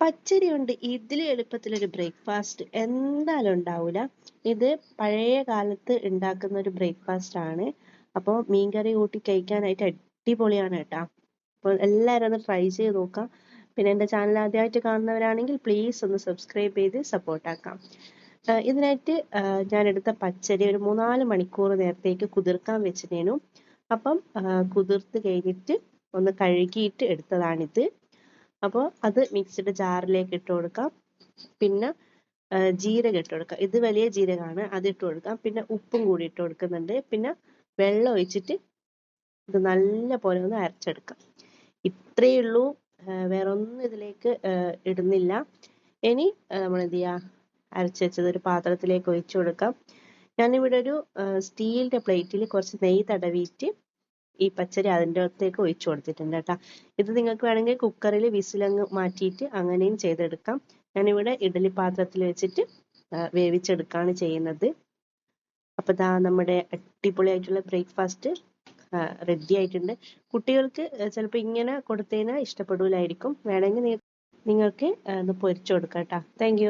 പച്ചരി കൊണ്ട് ഇതിലും എളുപ്പത്തിലൊരു ബ്രേക്ക്ഫാസ്റ്റ് എന്തായാലും ഉണ്ടാവില്ല ഇത് പഴയ കാലത്ത് ഉണ്ടാക്കുന്ന ഒരു ബ്രേക്ക്ഫാസ്റ്റ് ആണ്. അപ്പോൾ മീൻകറി കൂട്ടി കഴിക്കാനായിട്ട് അടിപൊളിയാണ് കേട്ടോ. അപ്പോൾ എല്ലാവരും ഒന്ന് ട്രൈ ചെയ്ത് നോക്കാം. പിന്നെ എന്റെ ചാനൽ ആദ്യമായിട്ട് കാണുന്നവരാണെങ്കിൽ പ്ലീസ് ഒന്ന് സബ്സ്ക്രൈബ് ചെയ്ത് സപ്പോർട്ട് ആക്കാം. ഇതിനായിട്ട് ഞാൻ എടുത്ത പച്ചരി ഒരു മൂന്നാൽ മണിക്കൂർ നേരത്തേക്ക് കുതിർക്കാൻ വെച്ചിട്ടേനു. അപ്പം കുതിർത്ത് കഴിഞ്ഞിട്ട് ഒന്ന് കഴുകിയിട്ട് എടുത്തതാണിത്. അപ്പോൾ അത് മിക്സിയുടെ ജാറിലേക്ക് ഇട്ട് കൊടുക്കാം. പിന്നെ ജീരകം ഇട്ട് കൊടുക്കാം. ഇത് വലിയ ജീരകമാണ് അത് ഇട്ട് കൊടുക്കാം. പിന്നെ ഉപ്പും കൂടി ഇട്ട് കൊടുക്കുന്നുണ്ട്. പിന്നെ വെള്ളം ഒഴിച്ചിട്ട് ഇത് നല്ല പോലെ ഒന്ന് അരച്ചെടുക്കാം. ഇത്രയേ ഉള്ളൂ. വേറെ ഒന്നും ഇതിലേക്ക് ഇടുന്നില്ല. ഇനി നമ്മൾ എന്ത് ചെയ്യുക അരച്ച് വെച്ചത് ഒരു പാത്രത്തിലേക്ക് ഒഴിച്ചു കൊടുക്കാം. ഞാനിവിടെ ഒരു സ്റ്റീലിന്റെ പ്ലേറ്റിൽ കുറച്ച് നെയ്യ് തടവിയിട്ട് ഈ പച്ചരി അതിന്റെ അകത്തേക്ക് ഒഴിച്ചു കൊടുത്തിട്ടുണ്ട് കേട്ടോ. ഇത് നിങ്ങൾക്ക് വേണമെങ്കിൽ കുക്കറിൽ വിസിലങ്ങ് മാറ്റിയിട്ട് അങ്ങനെയും ചെയ്തെടുക്കാം. ഞാനിവിടെ ഇഡലി പാത്രത്തിൽ വെച്ചിട്ട് വേവിച്ചെടുക്കുകയാണ് ചെയ്യുന്നത്. അപ്പോൾ ദാ നമ്മുടെ അടിപൊളിയായിട്ടുള്ള ബ്രേക്ക്ഫാസ്റ്റ് റെഡി ആയിട്ടുണ്ട്. കുട്ടികൾക്ക് ചിലപ്പോൾ ഇങ്ങനെ കൊടുത്തതിനാൽ ഇഷ്ടപ്പെടില്ലായിരിക്കും വേണമെങ്കിൽ നിങ്ങൾക്ക് ഒന്ന് പൊരിച്ചു കൊടുക്കാം കേട്ടോ. താങ്ക്